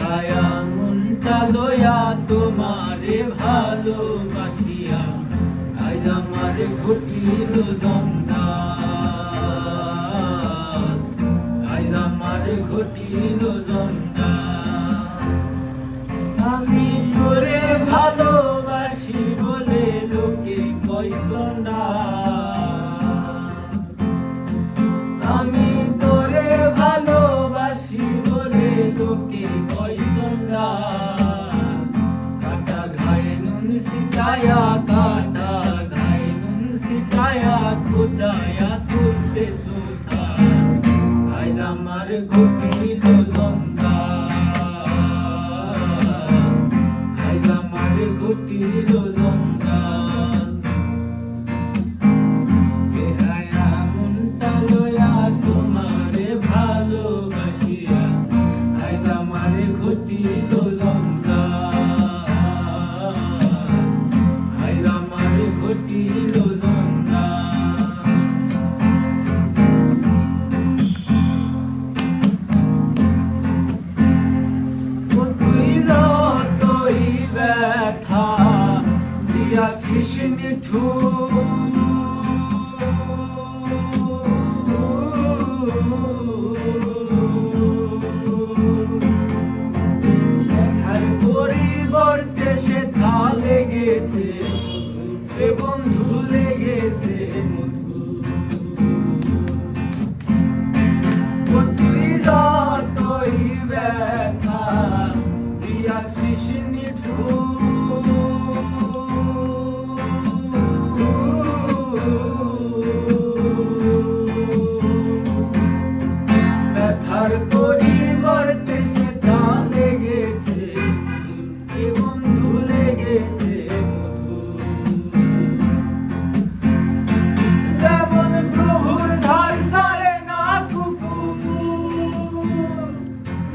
হায়া মনটা লয়া তোমারে ভালোবাসিয়া। আজ আমার ঘটিল জন্দা আজ আমার ঘটিল জন্দা আমি তোরে ভালোবাসি বলে লোকে কইজন না সিটায়া খোঁচায়া তুলতে সোসা আজ আমার গোপীর জন্দা আইজ আমার ঘটিল নিঠুর দেখার পরিবর্তে সে থা লেগেছে বন্ধু লেগেছে তুই ব্যথা ব্যথার পরিবর্তে সে লেগেছে যেমন প্রভুর ধার সারে না কুকুর,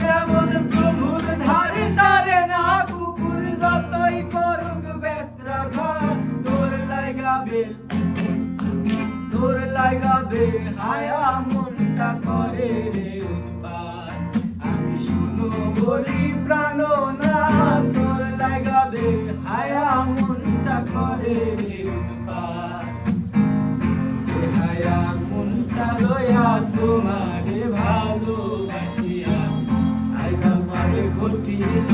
যেমন প্রভুর ধার সারে না কুকুর, যতই করুক বেত্রাঘাত তোর লাগাবে তোর লাগাবে, হায়া মনটা করে রে উৎপাত। আমি শুনো বলি প্রাণ না তোর লাগাবে, হায়া মনটা করে রে এ হায়া মনটা লয়া তোমারে ভালোবাসিয়া। আজ আমার ঘটিল